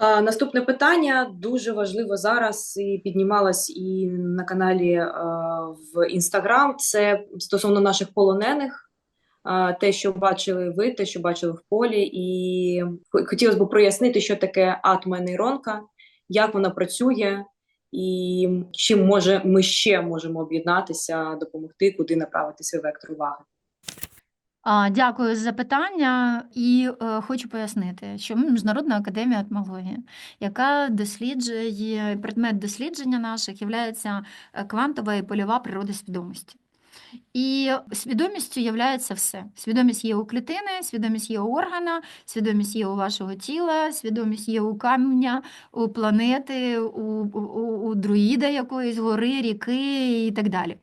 Наступне питання дуже важливо зараз і піднімалось і на каналі в Інстаграм. Це стосовно наших полонених, те, що бачили ви, те, що бачили в полі, і хотілося б прояснити, що таке атма-нейронка, як вона працює, і чим може ми ще можемо об'єднатися, допомогти, куди направити свій вектор уваги. Дякую за запитання і е, хочу пояснити, що ми Міжнародна академія атмології, яка досліджує предмет дослідження наших є квантова і польова природа свідомості. І свідомістю є все. Свідомість є у клітини, свідомість є у органа, свідомість є у вашого тіла, свідомість є у каменя, у планети, у, у, у друїда якоїсь гори, ріки і так далі.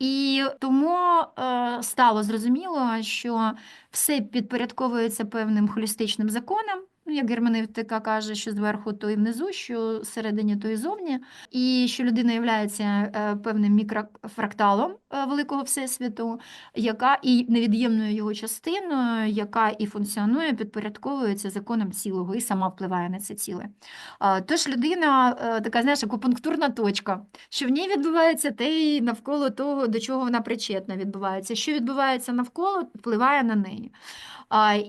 І тому е, стало зрозуміло, що все підпорядковується певним холістичним законам. Ну, як герменевтика каже, що зверху, то і внизу, що всередині, то і зовні, і що людина є певним мікрофракталом е, великого всесвіту, яка і невід'ємною його частиною, яка і функціонує, підпорядковується законом цілого і сама впливає на це ціле. Тож людина е, така, знаєш, акупунктурна точка, що в ній відбувається те і навколо того, до чого вона причетна відбувається. Що відбувається навколо, впливає на неї.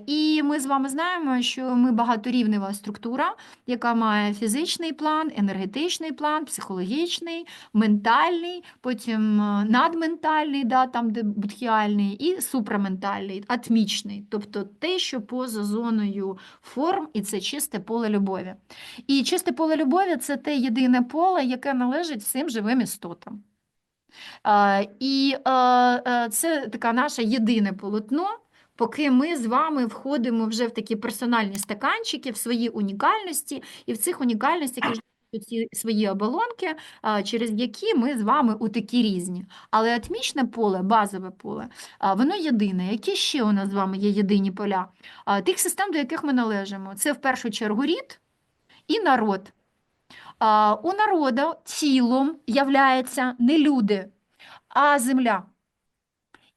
І ми з вами знаємо, що ми багаторівнева структура, яка має фізичний план, енергетичний план, психологічний, ментальний, потім е, надментальний, да, там, де будхіальний, і супраментальний, атмічний, тобто те, що поза зоною форм, і це чисте поле любові. І чисте поле любові це те єдине поле, яке належить всім живим істотам. І е, це таке наше єдине полотно поки ми з вами входимо вже в такі персональні стаканчики, в свої унікальності, і в цих унікальностях ці свої оболонки, через які ми з вами у такі різні. Але атмічне поле, базове поле, воно єдине. Які ще у нас з вами є єдині поля? Тих систем, до яких ми належимо, це в першу чергу рід і народ. У народу тілом являється не люди, а земля.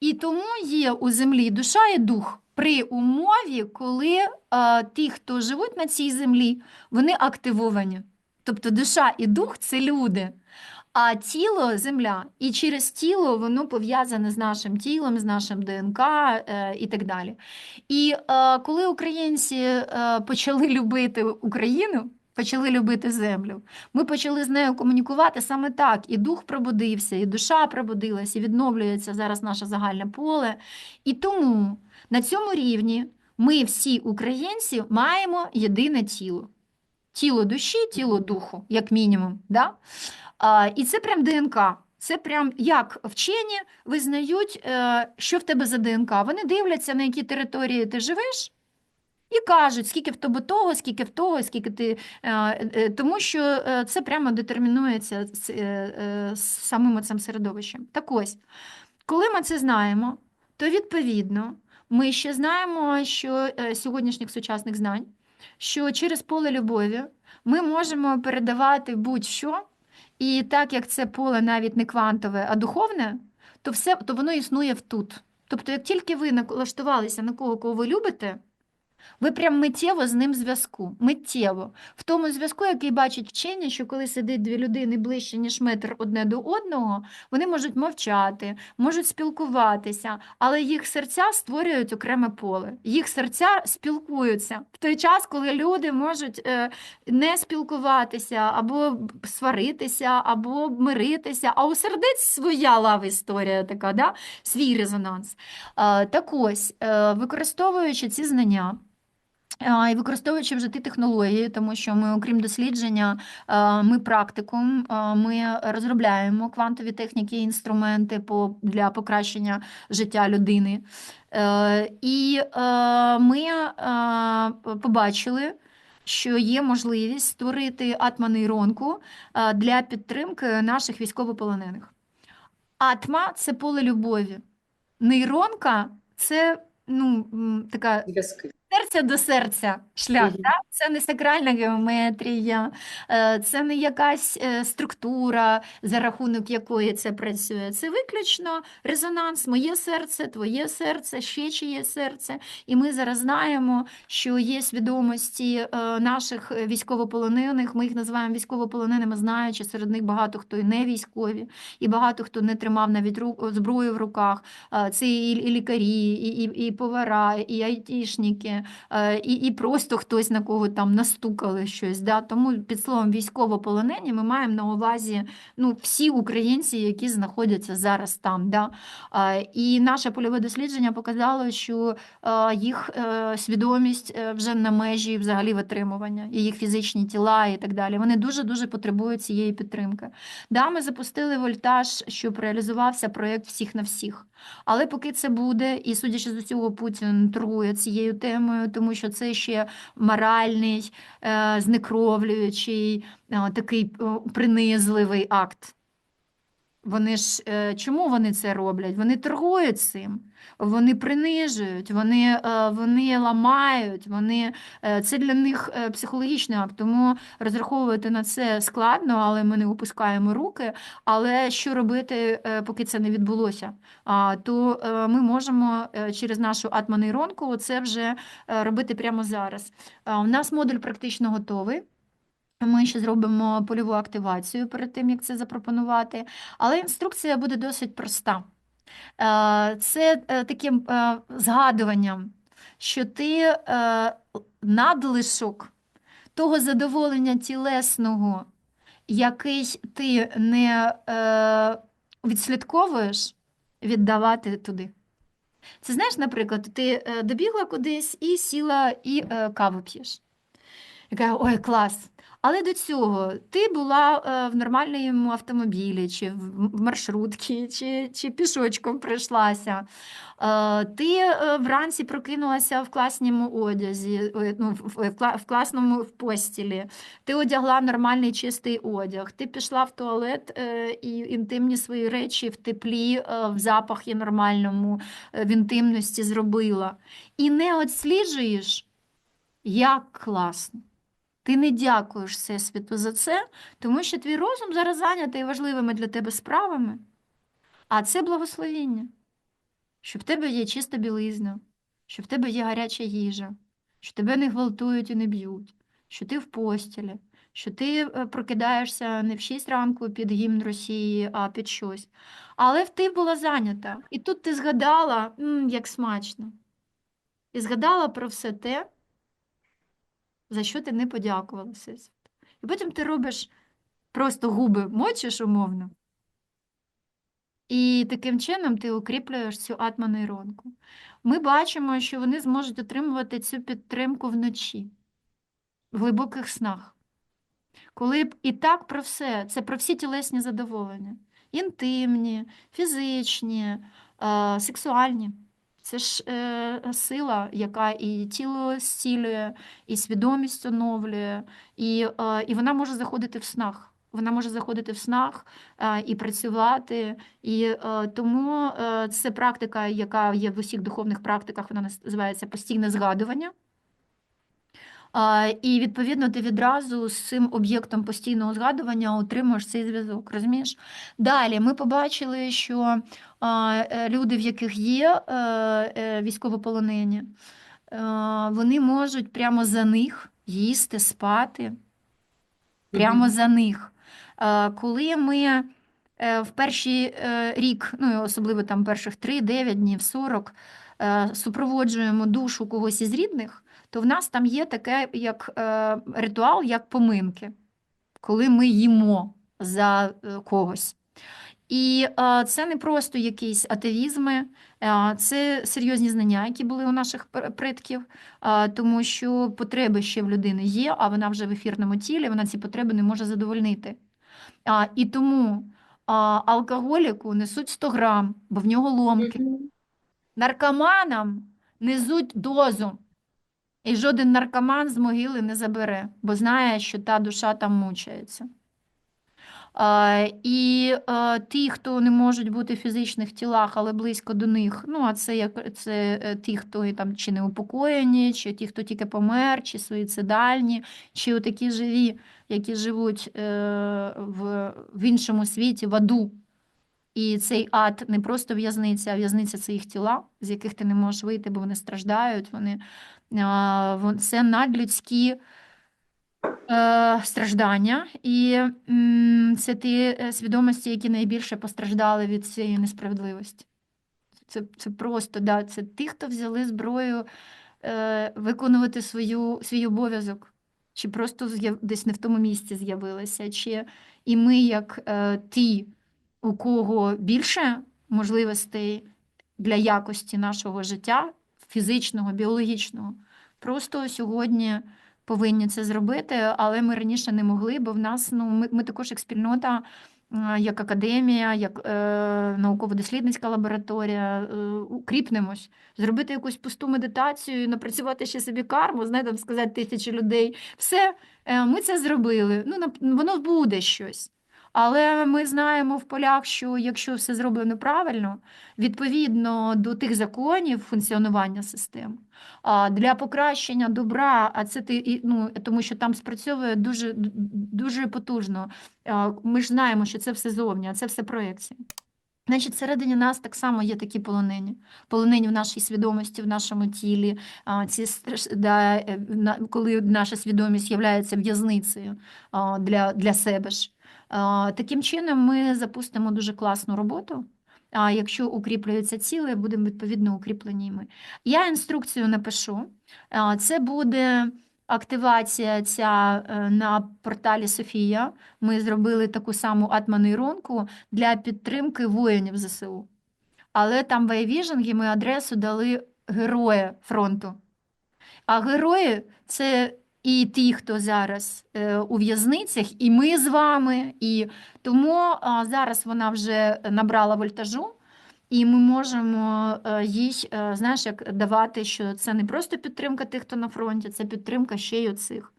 І тому є у землі душа і дух при умові, коли а, ті, хто живуть на цій землі, вони активовані. Тобто душа і дух це люди, а тіло земля. І через тіло воно пов'язане з нашим тілом, з нашим ДНК е, і так далі. І е, коли українці е, почали любити Україну, почали любити землю. Ми почали з нею комунікувати саме так. І дух пробудився, і душа пробудилася, і відновлюється зараз наше загальне поле. І тому на цьому рівні ми всі українці маємо єдине тіло. Тіло душі, тіло духу, як мінімум. Да? А, І це прям ДНК. Це прям як вчені визнають, е, що в тебе за ДНК. Вони дивляться, на якій території ти живеш, і кажуть, скільки в тебе того, скільки в того, скільки ти. Е, е, тому що е, це прямо детермінується самим цим середовищем. Так ось, коли ми це знаємо, то відповідно ми ще знаємо, що сьогоднішніх сучасних знань, що через поле любові ми можемо передавати будь-що, і так як це поле навіть не квантове, а духовне, то все то воно існує в тут. Тобто, як тільки ви налаштувалися на кого, кого ви любите. Ви прям миттєво з ним зв'язку. Миттєво. В тому зв'язку, який бачить вчення, що коли сидить дві людини ближче, ніж метр одне до одного, вони можуть мовчати, можуть спілкуватися, але їх серця створюють окреме поле. Їх серця спілкуються в той час, коли люди можуть е, не спілкуватися, або сваритися, або миритися, а у сердець своя лава історія така, да? свій резонанс. Е, так ось, е, використовуючи ці знання. І використовуючи вже ті технології, тому що ми, окрім дослідження, ми практикум, ми розробляємо квантові техніки інструменти для покращення життя людини. Е, і е, ми побачили, що є можливість створити атманейронку для підтримки наших військовополонених. Атма це поле любові. Нейронка це ну, така. Серця до серця шлях. Да? Це не сакральна геометрія, е, це не якась е, структура, за рахунок якої це працює. Це виключно резонанс. Моє серце, твоє серце, ще чиє серце. І ми зараз знаємо, що є свідомості е, наших військовополонених. Ми їх називаємо військовополоненими, знаючи, серед них багато хто і не військові, і багато хто не тримав навіть ру- зброю в руках. Це і, лікарі, і, і, і повара, і айтішники, і, і просто хтось на кого там настукали щось. Да? Тому під словом військовополонені ми маємо на увазі ну, всі українці, які знаходяться зараз там. Да? Е, І наше польове дослідження показало, що е, їх е, свідомість е, вже на межі взагалі витримування, і їх фізичні тіла і так далі. Вони дуже-дуже потребують цієї підтримки. Да, ми запустили вольтаж, щоб реалізувався проєкт всіх на всіх. Але поки це буде, і судячи з усього, Путін торгує цією темою, тому що це ще моральний, е, знекровлюючий, е, такий е, принизливий акт. Вони ж е, чому вони це роблять? Вони торгують цим, вони принижують, вони, е, вони ламають, вони, е, це для них психологічний акт. Тому розраховувати на це складно, але ми не опускаємо руки. Але що робити, поки це не відбулося? То ми можемо через нашу атмонейронку це вже робити прямо зараз. У нас модуль практично готовий. Ми ще зробимо польову активацію перед тим, як це запропонувати. Але інструкція буде досить проста. Е, Це е, таким е, згадуванням, що ти надлишок того задоволення тілесного, який ти не відслідковуєш, віддавати туди. Це знаєш, наприклад, ти добігла кудись і сіла, і каву п'єш. Я кажу, ой, клас. Але до цього ти була е, в нормальному автомобілі, чи в маршрутці, чи, чи пішочком прийшлася. Е, Ти е, вранці прокинулася в класному одязі, ну, в, в, в кла- в класному в постілі. Ти одягла нормальний чистий одяг. Ти пішла в туалет і інтимні свої речі в теплі, в запахі нормальному, в інтимності зробила. І не отсліджуєш, як класно. Ти не дякуєш Всесвіту за це, тому що твій розум зараз зайнятий важливими для тебе справами, а це благословіння, що в тебе є чиста білизна, що в тебе є гаряча їжа, що тебе не гвалтують і не б'ють, що ти в постілі, що ти е, прокидаєшся не в 6 ранку під гімн Росії, а під щось. Але в ти була зайнята. І тут ти згадала, «М, як смачно. І згадала про все те, за що ти не подякувала Всесвіту. І потім ти робиш просто губи мочиш умовно. І таким чином ти укріплюєш цю атмонейронку. Ми бачимо, що вони зможуть отримувати цю підтримку вночі, в глибоких снах. Коли б і так про все, це про всі тілесні задоволення: інтимні, фізичні, сексуальні. Це ж е, сила, яка і тіло зцілює, і свідомість оновлює, і, е, і вона може заходити в снах. Вона може заходити в снах е, і працювати. І е, тому е, це практика, яка є в усіх духовних практиках, вона називається постійне згадування. А, І відповідно ти відразу з цим об'єктом постійного згадування отримуєш цей зв'язок. Розумієш? Далі ми побачили, що е, люди, в яких є е, е, військовополонені, е, вони можуть прямо за них їсти, спати, прямо за них. Е, Коли ми е, в перший е, рік, ну особливо там перших 3, 9 днів, 40, е, супроводжуємо душу когось із рідних, то в нас там є таке як е, ритуал, як поминки, коли ми їмо за е, когось. І е, це не просто якісь атеїзми, е, це серйозні знання, які були у наших предків, е, тому що потреби ще в людини є, а вона вже в ефірному тілі, вона ці потреби не може задовольнити. І тому алкоголіку несуть 100 грам, бо в нього ломки. Наркоманам несуть дозу. І жоден наркоман з могили не забере, бо знає, що та душа там мучається. І ті, хто не можуть бути в фізичних тілах, але близько до них, ну а це як це е, ті, хто там чи неупокоєні, чи ті, хто тільки помер, чи суїцидальні, чи такі живі, які живуть е, в, в іншому світі, в аду. І цей ад не просто в'язниця, а в'язниця це їх тіла, з яких ти не можеш вийти, бо вони страждають. Вони, це надлюдські страждання, і це ті е, свідомості, які найбільше постраждали від цієї несправедливості. Це, це просто, да, це ті, хто взяли зброю е, виконувати свою, свій обов'язок, чи просто десь не в тому місці з'явилися, чи і ми, як е, ті, у кого більше можливостей для якості нашого життя, фізичного, біологічного, просто сьогодні повинні це зробити, але ми раніше не могли, бо в нас ну, ми, ми також як спільнота, як академія, як е, науково-дослідницька лабораторія, е, укріпнемось, зробити якусь пусту медитацію, напрацювати ще собі карму, знаєте, там сказати тисячі людей. Все, е, ми це зробили. Ну, воно буде щось. Але ми знаємо в полях, що якщо все зроблено правильно, відповідно до тих законів функціонування систем, для покращення добра, а це ти ну, тому що там спрацьовує дуже, дуже потужно. Ми ж знаємо, що це все зовні, а це все проекція. Значить, всередині нас так само є такі полонені. Полонені в нашій свідомості, в нашому тілі. Ці, да, е, коли наша свідомість є в'язницею для, для себе ж. Таким чином, ми запустимо дуже класну роботу. А якщо укріплюються ціли, будемо відповідно укріплені ми. Я інструкцію напишу. Це буде активація ця е, на порталі Софія. Ми зробили таку саму атманейронку для підтримки воїнів ЗСУ. Але там в ми адресу дали героя фронту. А герої це і ті, хто зараз е, у в'язницях, і ми з вами. І тому зараз вона вже набрала вольтажу, і ми можемо е, їй, е, знаєш, як давати, що це не просто підтримка тих, хто на фронті, це підтримка ще й оцих.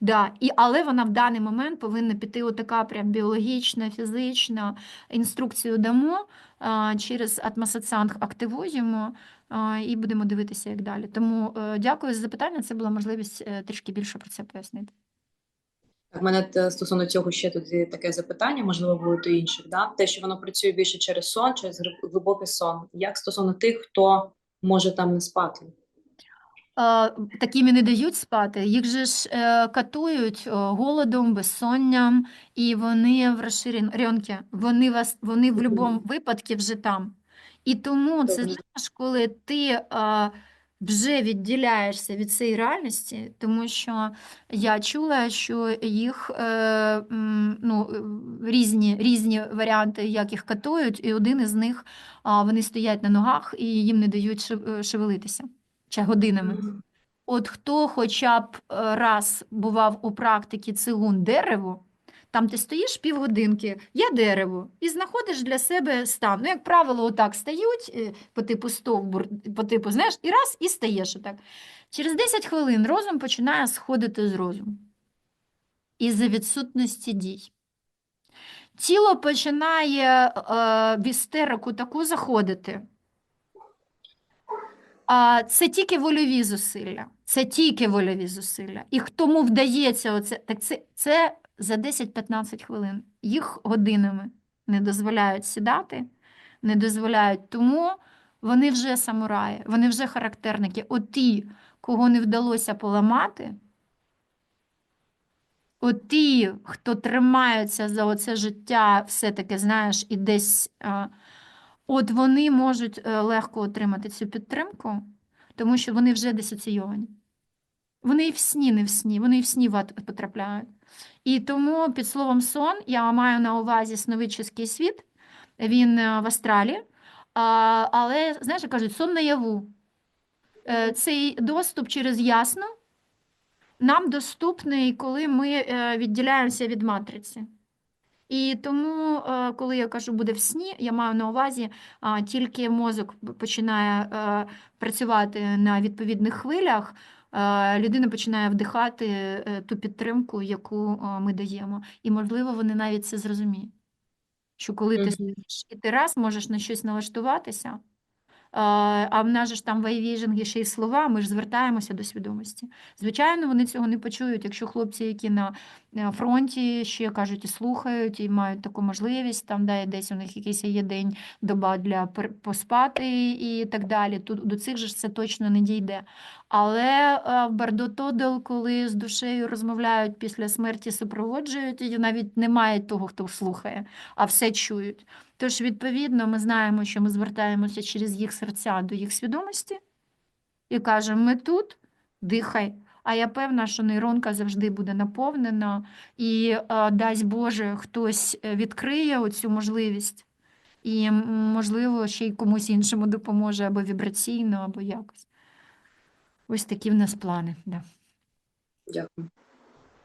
Да. І, але вона в даний момент повинна піти отака прям біологічна, фізична інструкцію дамо, а, через атмосоціанг активуємо а, і будемо дивитися, як далі. Тому е, дякую за запитання. Це була можливість е, трішки більше про це пояснити. У мене е, стосовно цього ще тоді таке запитання, можливо, будуть і інших. Да? Те, що воно працює більше через сон, через глибокий сон. Як стосовно тих, хто може там не спати? Такими не дають спати, їх же ж е, катують голодом, безсонням, і вони в розширенки, вони вас, вони в будь-якому випадку вже там. І тому це знаєш, коли ти вже відділяєшся від цієї реальності, тому що я чула, що їх е, ну, різні, різні варіанти, як їх катують, і один із них вони стоять на ногах і їм не дають шевелитися чи годинами. От хто хоча б е, раз бував у практиці цигун дерево, там ти стоїш півгодинки, я дерево, і знаходиш для себе стан. Ну, як правило, отак стають е, по типу стовбур, по типу, знаєш, і раз, і стаєш отак. Через 10 хвилин розум починає сходити з розуму із-за відсутності дій. Тіло починає е, в істерику таку заходити. А це тільки вольові зусилля. Це тільки вольові зусилля. І тому вдається оце, так це, це за 10-15 хвилин. Їх годинами не дозволяють сідати, не дозволяють. Тому вони вже самураї, вони вже характерники. От ті, кого не вдалося поламати, от ті, хто тримаються за оце життя, все-таки, знаєш, і десь. От вони можуть е, легко отримати цю підтримку, тому що вони вже дисоційовані. Вони і в сні, не в сні, вони і в сні потрапляють. І тому під словом сон я маю на увазі сновидчий світ, він е, в астралі, але, знаєш, кажуть, сон наяву. Е, Цей доступ через ясну нам доступний, коли ми відділяємося від матриці. І тому, е, коли я кажу буде в сні, я маю на увазі тільки мозок починає е, працювати на відповідних хвилях, е, людина починає вдихати ту підтримку, яку ми даємо. І, можливо, вони навіть це зрозуміють. Що коли ти сидиш і ти раз можеш на щось налаштуватися, а в нас же ж там в ще й слова, ми ж звертаємося до свідомості. Звичайно, вони цього не почують, якщо хлопці, які на е, фронті ще кажуть і слухають, і мають таку можливість, там да, десь у них якийсь є день, доба для поспати і так далі. Тут до цих же ж це точно не дійде. Але е, Бардотодел, коли з душею розмовляють після смерті, супроводжують, і навіть немає того, хто слухає, а все чують. Тож, відповідно, ми знаємо, що ми звертаємося через їх серця до їх свідомості і кажемо: ми тут, дихай. А я певна, що нейронка завжди буде наповнена, і е, дасть Боже, хтось е, відкриє оцю можливість, і, можливо, ще й комусь іншому допоможе або вібраційно, або якось. Ось такі в нас плани. Да. Дякую.